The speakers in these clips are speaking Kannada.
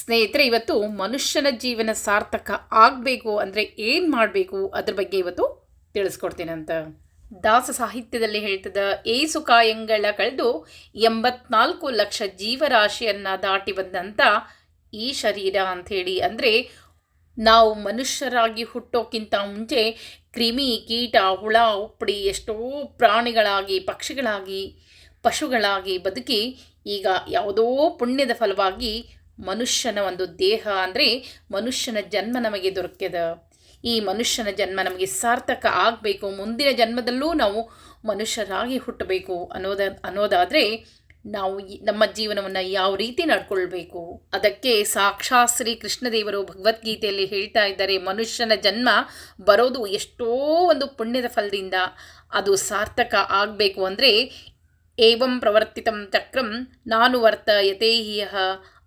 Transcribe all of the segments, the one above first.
ಸ್ನೇಹಿತರೆ, ಇವತ್ತು ಮನುಷ್ಯನ ಜೀವನ ಸಾರ್ಥಕ ಆಗಬೇಕು ಅಂದರೆ ಏನು ಮಾಡಬೇಕು? ಅದ್ರ ಬಗ್ಗೆ ಇವತ್ತು ತಿಳಿಸ್ಕೊಡ್ತೀನಂತ ದಾಸ ಸಾಹಿತ್ಯದಲ್ಲಿ ಹೇಳ್ತದ, ಏಸು ಕಾಯಂಗಳ ಕಳೆದು ಎಂಬತ್ನಾಲ್ಕು ಲಕ್ಷ ಜೀವರಾಶಿಯನ್ನು ದಾಟಿ ಬಂದಂಥ ಈ ಶರೀರ ಅಂಥೇಳಿ ಅಂದರೆ ನಾವು ಮನುಷ್ಯರಾಗಿ ಹುಟ್ಟೋಕ್ಕಿಂತ ಮುಂಚೆ ಕ್ರಿಮಿ, ಕೀಟ, ಹುಳ ಉಪ್ಪಡಿ ಎಷ್ಟೋ ಪ್ರಾಣಿಗಳಾಗಿ, ಪಕ್ಷಿಗಳಾಗಿ, ಪಶುಗಳಾಗಿ ಬದುಕಿ ಈಗ ಯಾವುದೋ ಪುಣ್ಯದ ಫಲವಾಗಿ ಮನುಷ್ಯನ ಒಂದು ದೇಹ ಅಂದರೆ ಮನುಷ್ಯನ ಜನ್ಮ ನಮಗೆ ದೊರಕ್ಯದ. ಈ ಮನುಷ್ಯನ ಜನ್ಮ ನಮಗೆ ಸಾರ್ಥಕ ಆಗಬೇಕು. ಮುಂದಿನ ಜನ್ಮದಲ್ಲೂ ನಾವು ಮನುಷ್ಯರಾಗಿ ಹುಟ್ಟಬೇಕು ಅನ್ನೋದ, ಅನ್ನೋದಾದರೆ ನಾವು ನಮ್ಮ ಜೀವನವನ್ನು ಯಾವ ರೀತಿ ನಡ್ಕೊಳ್ಬೇಕು. ಅದಕ್ಕೆ ಸಾಕ್ಷಾತ್ ಶ್ರೀ ಕೃಷ್ಣದೇವರು ಭಗವದ್ಗೀತೆಯಲ್ಲಿ ಹೇಳ್ತಾ ಇದ್ದಾರೆ, ಮನುಷ್ಯನ ಜನ್ಮ ಬರೋದು ಎಷ್ಟೋ ಒಂದು ಪುಣ್ಯದ ಫಲದಿಂದ ಅದು ಸಾರ್ಥಕ ಆಗಬೇಕು ಅಂದರೆ ಏವಂ ಪ್ರವರ್ತಿತಂ ಚಕ್ರಂ ನಾನು ವರ್ತ ಹ್ಯಃ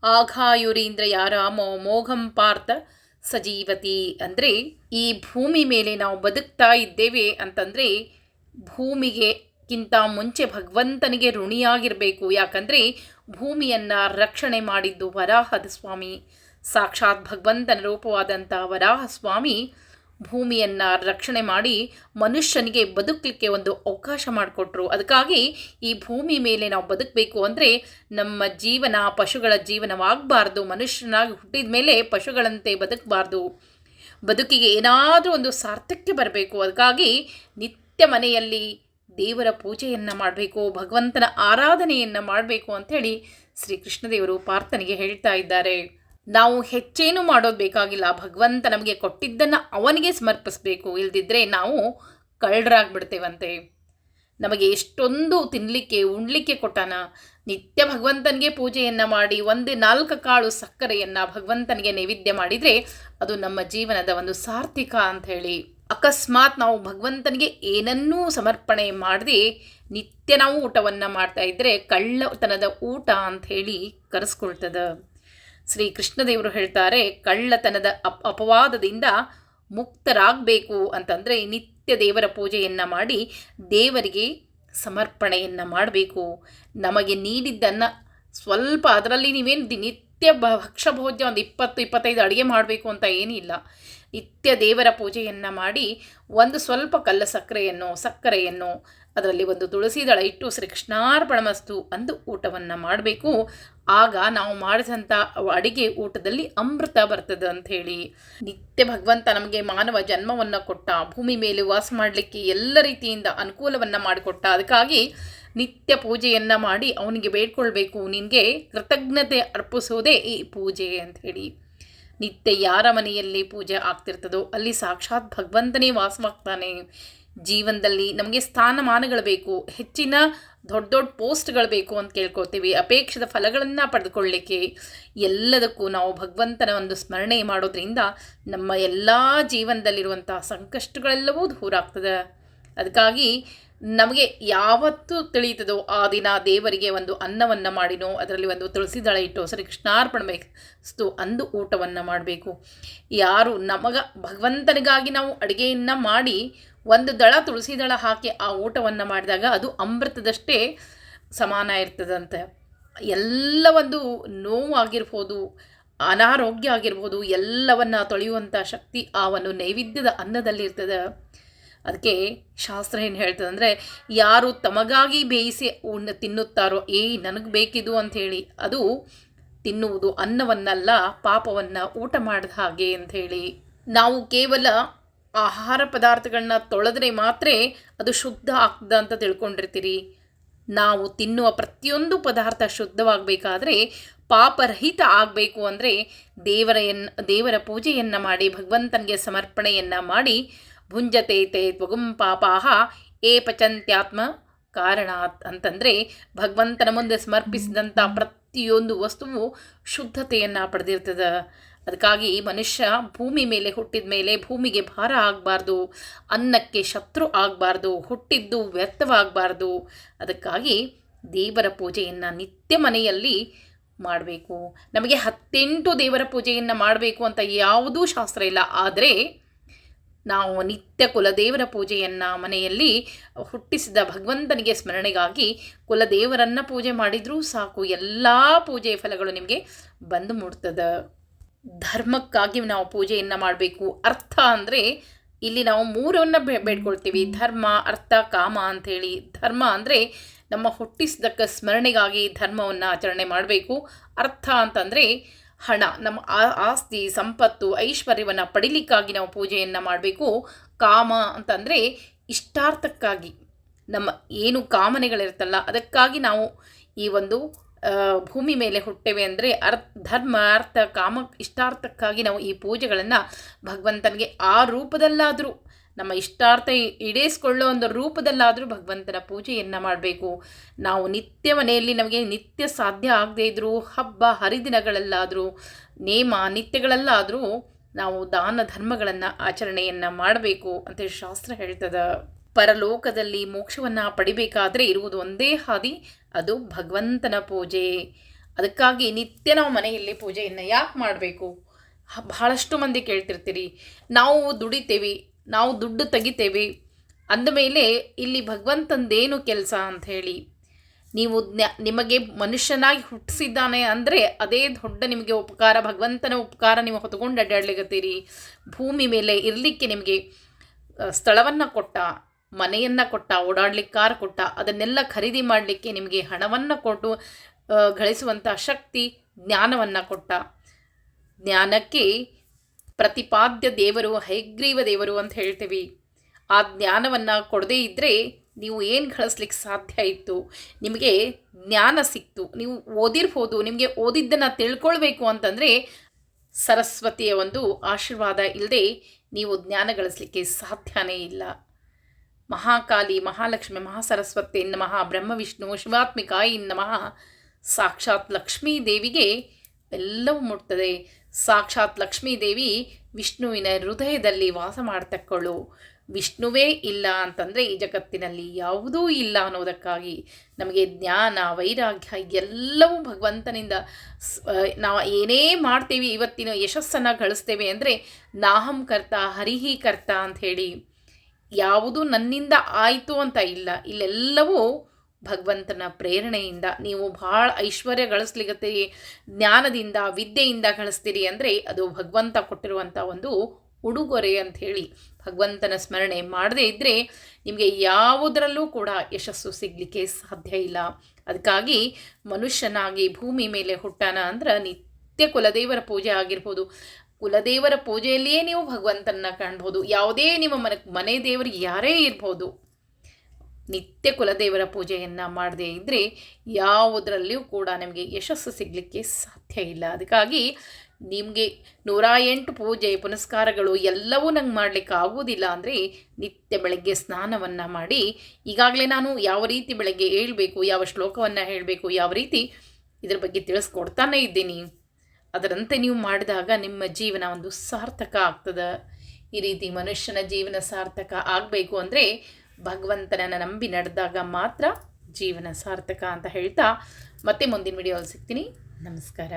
ಆಘಾಯುರೀಂದ್ರ ಯಾರಾಮೋ ಮೋಘಂ ಪಾರ್ಥ ಸಜೀವತಿ ಅಂದರೆ ಈ ಭೂಮಿ ಮೇಲೆ ನಾವು ಬದುಕ್ತಾ ಇದ್ದೇವೆ ಅಂತಂದರೆ ಭೂಮಿಗೆ ಕಿಂತ ಮುಂಚೆ ಭಗವಂತನಿಗೆ ಋಣಿಯಾಗಿರಬೇಕು. ಯಾಕಂದರೆ ಭೂಮಿಯನ್ನು ರಕ್ಷಣೆ ಮಾಡಿದ್ದು ವರಾಹದ ಸ್ವಾಮಿ. ಸಾಕ್ಷಾತ್ ಭಗವಂತನ ರೂಪವಾದಂಥ ವರಾಹ ಸ್ವಾಮಿ ಭೂಮಿಯನ್ನು ರಕ್ಷಣೆ ಮಾಡಿ ಮನುಷ್ಯನಿಗೆ ಬದುಕಲಿಕ್ಕೆ ಒಂದು ಅವಕಾಶ ಮಾಡಿಕೊಟ್ರು. ಅದಕ್ಕಾಗಿ ಈ ಭೂಮಿ ಮೇಲೆ ನಾವು ಬದುಕಬೇಕು ಅಂದರೆ ನಮ್ಮ ಜೀವನ, ಪಶುಗಳ ಜೀವನವಾಗಬಾರ್ದು. ಮನುಷ್ಯನಾಗಿ ಹುಟ್ಟಿದ ಮೇಲೆ ಪಶುಗಳಂತೆ ಬದುಕಬಾರ್ದು. ಬದುಕಿಗೆ ಏನಾದರೂ ಒಂದು ಸಾರ್ಥಕ್ಯ ಬರಬೇಕು. ಅದಕ್ಕಾಗಿ ನಿತ್ಯ ಮನೆಯಲ್ಲಿ ದೇವರ ಪೂಜೆಯನ್ನು ಮಾಡಬೇಕು, ಭಗವಂತನ ಆರಾಧನೆಯನ್ನು ಮಾಡಬೇಕು ಅಂಥೇಳಿ ಶ್ರೀ ಕೃಷ್ಣದೇವರು ಪಾರ್ಥನಿಗೆ ಹೇಳ್ತಾ ಇದ್ದಾರೆ. ನಾವು ಹೆಚ್ಚೇನು ಮಾಡೋದು ಬೇಕಾಗಿಲ್ಲ. ಭಗವಂತ ನಮಗೆ ಕೊಟ್ಟಿದ್ದನ್ನು ಅವನಿಗೆ ಸಮರ್ಪಿಸಬೇಕು. ಇಲ್ದಿದ್ರೆ ನಾವು ಕಳ್ಳರಾಗ್ಬಿಡ್ತೇವಂತೆ. ನಮಗೆ ಎಷ್ಟೊಂದು ತಿನ್ನಲಿಕ್ಕೆ ಉಣ್ಲಿಕ್ಕೆ ಕೊಟ್ಟಾನ. ನಿತ್ಯ ಭಗವಂತನಿಗೆ ಪೂಜೆಯನ್ನು ಮಾಡಿ, ಒಂದು ನಾಲ್ಕು ಕಾಳು ಸಕ್ಕರೆಯನ್ನು ಭಗವಂತನಿಗೆ ನೈವೇದ್ಯ ಮಾಡಿದರೆ ಅದು ನಮ್ಮ ಜೀವನದ ಒಂದು ಸಾರ್ಥಿಕ ಅಂತ ಹೇಳಿ ಅಕಸ್ಮಾತ್ ನಾವು ಭಗವಂತನಿಗೆ ಏನನ್ನೂ ಸಮರ್ಪಣೆ ಮಾಡದೆ ನಿತ್ಯ ನಾವು ಊಟವನ್ನು ಮಾಡ್ತಾ ಇದ್ದರೆ ಕಳ್ಳತನದ ಊಟ ಅಂತ ಹೇಳಿ ಕರೆಸ್ಕೊಳ್ತದ. ಶ್ರೀ ಕೃಷ್ಣದೇವರು ಹೇಳ್ತಾರೆ, ಕಳ್ಳತನದ ಅಪ್, ಅಪವಾದದಿಂದ ಮುಕ್ತರಾಗಬೇಕು ಅಂತಂದರೆ ನಿತ್ಯ ದೇವರ ಪೂಜೆಯನ್ನು ಮಾಡಿ ದೇವರಿಗೆ ಸಮರ್ಪಣೆಯನ್ನು ಮಾಡಬೇಕು. ನಮಗೆ ನೀಡಿದ್ದನ್ನು ಸ್ವಲ್ಪ ಅದರಲ್ಲಿ ನೀವೇನು ದಿನಿತ್ಯ ಭಕ್ಷ್ಯ ಭೋಜ್ಯ ಒಂದು ಇಪ್ಪತ್ತು, ಇಪ್ಪತ್ತೈದು ಅಡುಗೆ ಮಾಡಬೇಕು ಅಂತ ಏನಿಲ್ಲ. ನಿತ್ಯ ದೇವರ ಪೂಜೆಯನ್ನು ಮಾಡಿ ಒಂದು ಸ್ವಲ್ಪ ಕಲ್ಲ ಸಕ್ಕರೆಯನ್ನು ಸಕ್ಕರೆಯನ್ನು, ಅದರಲ್ಲಿ ಒಂದು ತುಳಸಿ ದಳ ಇಟ್ಟು ಶ್ರೀ ಕೃಷ್ಣಾರ್ಪಣಮಸ್ತು ಅಂದು ಊಟವನ್ನು ಮಾಡಬೇಕು. ಆಗ ನಾವು ಮಾಡಿದಂಥ ಅಡಿಗೆ ಊಟದಲ್ಲಿ ಅಮೃತ ಬರ್ತದೆ ಅಂಥೇಳಿ ನಿತ್ಯ ಭಗವಂತ ನಮಗೆ ಮಾನವ ಜನ್ಮವನ್ನು ಕೊಟ್ಟ, ಭೂಮಿ ಮೇಲೆ ವಾಸ ಮಾಡಲಿಕ್ಕೆ ಎಲ್ಲ ರೀತಿಯಿಂದ ಅನುಕೂಲವನ್ನು ಮಾಡಿಕೊಟ್ಟ, ಅದಕ್ಕಾಗಿ ನಿತ್ಯ ಪೂಜೆಯನ್ನು ಮಾಡಿ ಅವನಿಗೆ ಬೇಡ್ಕೊಳ್ಬೇಕು. ನಿನಗೆ ಕೃತಜ್ಞತೆ ಅರ್ಪಿಸೋದೇ ಈ ಪೂಜೆ ಅಂಥೇಳಿ ನಿತ್ಯ ಯಾರ ಮನೆಯಲ್ಲಿ ಪೂಜೆ ಆಗ್ತಿರ್ತದೋ ಅಲ್ಲಿ ಸಾಕ್ಷಾತ್ ಭಗವಂತನೇ ವಾಸವಾಗ್ತಾನೆ. ಜೀವನದಲ್ಲಿ ನಮಗೆ ಸ್ಥಾನಮಾನಗಳು ಬೇಕು, ಹೆಚ್ಚಿನ ದೊಡ್ಡ ದೊಡ್ಡ ಪೋಸ್ಟ್ಗಳು ಬೇಕು ಅಂತ ಕೇಳ್ಕೊತೀವಿ ಅಪೇಕ್ಷಿತ ಫಲಗಳನ್ನು ಪಡೆದುಕೊಳ್ಳಿಕ್ಕೆ. ಎಲ್ಲದಕ್ಕೂ ನಾವು ಭಗವಂತನ ಒಂದು ಸ್ಮರಣೆ ಮಾಡೋದ್ರಿಂದ ನಮ್ಮ ಎಲ್ಲ ಜೀವನದಲ್ಲಿರುವಂಥ ಸಂಕಷ್ಟಗಳೆಲ್ಲವೂ ದೂರ ಆಗ್ತದೆ. ಅದಕ್ಕಾಗಿ ನಮಗೆ ಯಾವತ್ತು ತಿಳಿಯುತ್ತದೋ ಆ ದಿನ ದೇವರಿಗೆ ಒಂದು ಅನ್ನವನ್ನು ಮಾಡಿನೋ, ಅದರಲ್ಲಿ ಒಂದು ತುಳಸಿ ದಳ ಇಟ್ಟು, ಸರಿ ಕೃಷ್ಣಾರ್ಪಣಬೇಕು ಅಂದು ಊಟವನ್ನು ಮಾಡಬೇಕು. ಯಾರು ನಮಗ ಭಗವಂತನಿಗಾಗಿ ನಾವು ಅಡುಗೆಯನ್ನು ಮಾಡಿ ಒಂದು ದಳ ತುಳಸಿ ದಳ ಹಾಕಿ ಆ ಊಟವನ್ನು ಮಾಡಿದಾಗ ಅದು ಅಮೃತದಷ್ಟೇ ಸಮಾನ ಇರ್ತದಂತೆ. ಎಲ್ಲ ಒಂದು ನೋವಾಗಿರ್ಬೋದು ಅನಾರೋಗ್ಯ ಆಗಿರ್ಬೋದು, ಎಲ್ಲವನ್ನು ತೊಳೆಯುವಂಥ ಶಕ್ತಿ ಆ ಒಂದು ನೈವೇದ್ಯದ ಅನ್ನದಲ್ಲಿರ್ತದೆ. ಅದಕ್ಕೆ ಶಾಸ್ತ್ರ ಏನು ಹೇಳ್ತದೆ ಅಂದರೆ, ಯಾರು ತಮಗಾಗಿ ಬೇಯಿಸಿ ಉಣ್ಣ ತಿನ್ನುತ್ತಾರೋ ಏಯ್ ನನಗೆ ಬೇಕಿದು ಅಂಥೇಳಿ ಅದು ತಿನ್ನುವುದು ಅನ್ನವನ್ನಲ್ಲ, ಪಾಪವನ್ನು ಊಟ ಮಾಡಿದ ಹಾಗೆ ಅಂಥೇಳಿ ನಾವು ಕೇವಲ ಆಹಾರ ಪದಾರ್ಥಗಳನ್ನ ತೊಳೆದ್ರೆ ಮಾತ್ರ ಅದು ಶುದ್ಧ ಆಗ್ತದ ಅಂತ ತಿಳ್ಕೊಂಡಿರ್ತೀರಿ. ನಾವು ತಿನ್ನುವ ಪ್ರತಿಯೊಂದು ಪದಾರ್ಥ ಶುದ್ಧವಾಗಬೇಕಾದ್ರೆ, ಪಾಪರಹಿತ ಆಗಬೇಕು ಅಂದರೆ ದೇವರ ದೇವರ ಪೂಜೆಯನ್ನು ಮಾಡಿ, ಭಗವಂತನಿಗೆ ಸಮರ್ಪಣೆಯನ್ನು ಮಾಡಿ ಭುಂಜತೆ ತೇ ತ್ವಗುಂ ಪಾಪಾಹ ಏ ಪಚಂತ್ಯಾತ್ಮ ಕಾರಣಾತ್ ಅಂತಂದರೆ ಭಗವಂತನ ಮುಂದೆ ಸಮರ್ಪಿಸಿದಂಥ ಪ್ರತಿಯೊಂದು ವಸ್ತುವು ಶುದ್ಧತೆಯನ್ನು ಪಡೆದಿರ್ತದೆ. ಅದಕ್ಕಾಗಿ ಮನುಷ್ಯ ಭೂಮಿ ಮೇಲೆ ಹುಟ್ಟಿದ ಮೇಲೆ ಭೂಮಿಗೆ ಭಾರ ಆಗಬಾರ್ದು ಅನ್ನಕ್ಕೆ ಶತ್ರು ಆಗಬಾರ್ದು ಹುಟ್ಟಿದ್ದು ವ್ಯರ್ಥವಾಗಬಾರ್ದು. ಅದಕ್ಕಾಗಿ ದೇವರ ಪೂಜೆಯನ್ನು ನಿತ್ಯ ಮನೆಯಲ್ಲಿ ಮಾಡಬೇಕು. ನಮಗೆ ಹತ್ತೆಂಟು ದೇವರ ಪೂಜೆಯನ್ನು ಮಾಡಬೇಕು ಅಂತ ಯಾವುದೂ ಶಾಸ್ತ್ರ ಇಲ್ಲ. ಆದರೆ ನಾವು ನಿತ್ಯ ಕುಲದೇವರ ಪೂಜೆಯನ್ನು ಮನೆಯಲ್ಲಿ ಹುಟ್ಟಿಸಿದ ಭಗವಂತನಿಗೆ ಸ್ಮರಣೆಗಾಗಿ ಕುಲದೇವರನ್ನು ಪೂಜೆ ಮಾಡಿದರೂ ಸಾಕು, ಎಲ್ಲ ಪೂಜೆಯ ಫಲಗಳು ನಿಮಗೆ ಬಂದು ಮುಟ್ತದೆ. ಧರ್ಮಕ್ಕಾಗಿ ನಾವು ಪೂಜೆಯನ್ನು ಮಾಡಬೇಕು. ಅರ್ಥ ಅಂದರೆ ಇಲ್ಲಿ ನಾವು ಮೂರನ್ನು ಬೇಡ್ಕೊಳ್ತೀವಿ. ಧರ್ಮ, ಅರ್ಥ, ಕಾಮ ಅಂಥೇಳಿ. ಧರ್ಮ ಅಂದರೆ ನಮ್ಮ ಹುಟ್ಟಿಸಿದಕ್ಕ ಸ್ಮರಣೆಗಾಗಿ ಧರ್ಮವನ್ನು ಆಚರಣೆ ಮಾಡಬೇಕು. ಅರ್ಥ ಅಂತಂದರೆ ಹಣ, ನಮ್ಮ ಆಸ್ತಿ, ಸಂಪತ್ತು, ಐಶ್ವರ್ಯವನ್ನು ಪಡಿಲಿಕ್ಕಾಗಿ ನಾವು ಪೂಜೆಯನ್ನು ಮಾಡಬೇಕು. ಕಾಮ ಅಂತಂದರೆ ಇಷ್ಟಾರ್ಥಕ್ಕಾಗಿ, ನಮ್ಮ ಏನು ಕಾಮನೆಗಳಿರ್ತಲ್ಲ ಅದಕ್ಕಾಗಿ ನಾವು ಈ ಒಂದು ಭೂಮಿ ಮೇಲೆ ಹುಟ್ಟೇವೆ ಅಂದರೆ ಅರ್ಥ, ಧರ್ಮ, ಅರ್ಥ, ಕಾಮ ಇಷ್ಟಾರ್ಥಕ್ಕಾಗಿ ನಾವು ಈ ಪೂಜೆಗಳನ್ನು ಭಗವಂತನಿಗೆ ಆ ರೂಪದಲ್ಲಾದರೂ ನಮ್ಮ ಇಷ್ಟಾರ್ಥ ಈಡೇರಿಸ್ಕೊಳ್ಳೋ ಒಂದು ರೂಪದಲ್ಲಾದರೂ ಭಗವಂತನ ಪೂಜೆಯನ್ನು ಮಾಡಬೇಕು. ನಾವು ನಿತ್ಯ ಮನೆಯಲ್ಲಿ ನಮಗೆ ನಿತ್ಯ ಸಾಧ್ಯ ಆಗದೇ ಇದ್ದರೂ ಹಬ್ಬ, ಹರಿದಿನಗಳಲ್ಲಾದರೂ, ನೇಮ, ನಿತ್ಯಗಳಲ್ಲಾದರೂ ನಾವು ದಾನ ಧರ್ಮಗಳನ್ನು ಆಚರಣೆಯನ್ನು ಮಾಡಬೇಕು ಅಂತ ಶಾಸ್ತ್ರ ಹೇಳ್ತದೆ. ಪರಲೋಕದಲ್ಲಿ ಮೋಕ್ಷವನ್ನು ಪಡಿಬೇಕಾದರೆ ಇರುವುದು ಒಂದೇ ಹಾದಿ, ಅದು ಭಗವಂತನ ಪೂಜೆ. ಅದಕ್ಕಾಗಿ ನಿತ್ಯ ನಾವು ಮನೆಯಲ್ಲಿ ಪೂಜೆಯನ್ನು ಯಾಕೆ ಮಾಡಬೇಕು? ಬಹಳಷ್ಟು ಮಂದಿ ಕೇಳ್ತಿರ್ತೀರಿ. ನಾವು ದುಡಿತೇವೆ ನಾವು ದುಡ್ಡು ತೆಗಿತೇವೆ. ಅಂದಮೇಲೆ ಇಲ್ಲಿ ಭಗವಂತಂದೇನು ಕೆಲಸ ಅಂತ ಹೇಳಿ, ನೀವು ನಿಮಗೆ ಮನುಷ್ಯನಾಗಿ ಹುಟ್ಟಿಸಿದ್ದಾನೆ ಅಂದರೆ ಅದೇ ದೊಡ್ಡ ನಿಮಗೆ ಉಪಕಾರ, ಭಗವಂತನ ಉಪಕಾರ ನೀವು ಹೊತ್ಕೊಂಡು ಅಡ್ಡಾಡ್ಲಿಕತ್ತೀರಿ ಭೂಮಿ ಮೇಲೆ ಇರಲಿಕ್ಕೆ ನಿಮಗೆ ಸ್ಥಳವನ್ನು ಕೊಟ್ಟ, ಮನೆಯನ್ನು ಕೊಟ್ಟ, ಓಡಾಡ್ಲಿಕ್ಕೆ ಕಾರ್ ಕೊಟ್ಟ, ಅದನ್ನೆಲ್ಲ ಖರೀದಿ ಮಾಡಲಿಕ್ಕೆ ನಿಮಗೆ ಹಣವನ್ನು ಕೊಟ್ಟು ಗಳಿಸುವಂಥ ಶಕ್ತಿ, ಜ್ಞಾನವನ್ನು ಕೊಟ್ಟ. ಜ್ಞಾನಕ್ಕೆ ಪ್ರತಿಪಾದ್ಯ ದೇವರು ಹೈಗ್ರೀವ ದೇವರು ಅಂತ ಹೇಳ್ತೀವಿ. ಆ ಜ್ಞಾನವನ್ನು ಕೊಡದೇ ಇದ್ದರೆ ನೀವು ಏನು ಗಳಿಸ್ಲಿಕ್ಕೆ ಸಾಧ್ಯ ಇತ್ತು? ನಿಮಗೆ ಜ್ಞಾನ ಸಿಕ್ತು. ನೀವು ಓದಿರ್ಬೋದು, ನಿಮಗೆ ಓದಿದ್ದನ್ನು ತಿಳ್ಕೊಳ್ಬೇಕು ಅಂತಂದರೆ ಸರಸ್ವತಿಯ ಒಂದು ಆಶೀರ್ವಾದ ಇಲ್ಲದೆ ನೀವು ಜ್ಞಾನ ಗಳಿಸ್ಲಿಕ್ಕೆ ಸಾಧ್ಯನೇ ಇಲ್ಲ. ಮಹಾಕಾಲಿ, ಮಹಾಲಕ್ಷ್ಮಿ, ಮಹಾಸರಸ್ವತಿ, ನಮಃ ಬ್ರಹ್ಮವಿಷ್ಣು, ಶಿವಾತ್ಮಿಕಾಯಿ ನಮಃ, ಸಾಕ್ಷಾತ್ ಲಕ್ಷ್ಮೀ ದೇವಿಗೆ ಎಲ್ಲವೂ ಮುಟ್ತದೆ. ಸಾಕ್ಷಾತ್ ಲಕ್ಷ್ಮೀದೇವಿ ವಿಷ್ಣುವಿನ ಹೃದಯದಲ್ಲಿ ವಾಸ ಮಾಡ್ತಕ್ಕಳು. ವಿಷ್ಣುವೇ ಇಲ್ಲ ಅಂತಂದರೆ ಈ ಜಗತ್ತಿನಲ್ಲಿ ಯಾವುದೂ ಇಲ್ಲ ಅನ್ನೋದಕ್ಕಾಗಿ ನಮಗೆ ಜ್ಞಾನ, ವೈರಾಗ್ಯ ಎಲ್ಲವೂ ಭಗವಂತನಿಂದ ನಾವು ಏನೇ ಮಾಡ್ತೀವಿ, ಇವತ್ತಿನ ಯಶಸ್ಸನ್ನು ಗಳಿಸ್ತೇವೆ ಅಂದರೆ ನಾಹಂ ಕರ್ತ, ಹರಿಹಿ ಕರ್ತ ಅಂಥೇಳಿ ಯಾವುದು ನನ್ನಿಂದ ಆಯಿತು ಅಂತ ಇಲ್ಲ. ಇಲ್ಲೆಲ್ಲವೂ ಭಗವಂತನ ಪ್ರೇರಣೆಯಿಂದ ನೀವು ಭಾಳ ಐಶ್ವರ್ಯ ಗಳಿಸ್ಲಿಗತ್ತೀರಿ ಜ್ಞಾನದಿಂದ, ವಿದ್ಯೆಯಿಂದ ಗಳಿಸ್ತೀರಿ ಅಂದರೆ ಅದು ಭಗವಂತ ಕೊಟ್ಟಿರುವಂಥ ಒಂದು ಉಡುಗೊರೆ ಅಂತ ಹೇಳಿ ಭಗವಂತನ ಸ್ಮರಣೆ ಮಾಡದೇ ಇದ್ದರೆ ನಿಮಗೆ ಯಾವುದರಲ್ಲೂ ಕೂಡ ಯಶಸ್ಸು ಸಿಗಲಿಕ್ಕೆ ಸಾಧ್ಯ ಇಲ್ಲ. ಅದಕ್ಕಾಗಿ ಮನುಷ್ಯನಾಗಿ ಭೂಮಿ ಮೇಲೆ ಹುಟ್ಟಾನ ಅಂದ್ರೆ ನಿತ್ಯ ಕುಲದೇವರ ಪೂಜೆ ಆಗಿರ್ಬೋದು. ಕುಲದೇವರ ಪೂಜೆಯಲ್ಲಿಯೇ ನೀವು ಭಗವಂತನ ಕಾಣ್ಬೋದು. ಯಾವುದೇ ನಿಮ್ಮ ಮನೆ ಮನೆ ದೇವರು ಯಾರೇ ಇರ್ಬೋದು. ನಿತ್ಯ ಕುಲದೇವರ ಪೂಜೆಯನ್ನು ಮಾಡದೇ ಇದ್ದರೆ ಯಾವುದರಲ್ಲಿಯೂ ಕೂಡ ನಿಮಗೆ ಯಶಸ್ಸು ಸಿಗಲಿಕ್ಕೆ ಸಾಧ್ಯ ಇಲ್ಲ. ಅದಕ್ಕಾಗಿ ನಿಮಗೆ ನೂರ ಎಂಟು ಪೂಜೆ ಪುನಸ್ಕಾರಗಳು ಎಲ್ಲವೂ ನಂಗೆ ಮಾಡಲಿಕ್ಕೆ ಆಗೋದಿಲ್ಲ ಅಂದರೆ ನಿತ್ಯ ಬೆಳಗ್ಗೆ ಸ್ನಾನವನ್ನು ಮಾಡಿ ಈಗಾಗಲೇ ನಾನು ಯಾವ ರೀತಿ ಬೆಳಗ್ಗೆ ಹೇಳಬೇಕು, ಯಾವ ಶ್ಲೋಕವನ್ನು ಹೇಳಬೇಕು, ಯಾವ ರೀತಿ ಇದರ ಬಗ್ಗೆ ತಿಳಿಸ್ಕೊಡ್ತಾನೆ ಇದ್ದೀನಿ. ಅದರಂತೆ ನೀವು ಮಾಡಿದಾಗ ನಿಮ್ಮ ಜೀವನ ಒಂದು ಸಾರ್ಥಕ ಆಗ್ತದೆ. ಈ ರೀತಿ ಮನುಷ್ಯನ ಜೀವನ ಸಾರ್ಥಕ ಆಗಬೇಕು ಅಂದರೆ ಭಗವಂತನನ್ನು ನಂಬಿ ನಡೆದಾಗ ಮಾತ್ರ ಜೀವನ ಸಾರ್ಥಕ ಅಂತ ಹೇಳ್ತಾ ಮತ್ತೆ ಮುಂದಿನ ವಿಡಿಯೋಲ್ಲಿ ಸಿಗ್ತೀನಿ. ನಮಸ್ಕಾರ.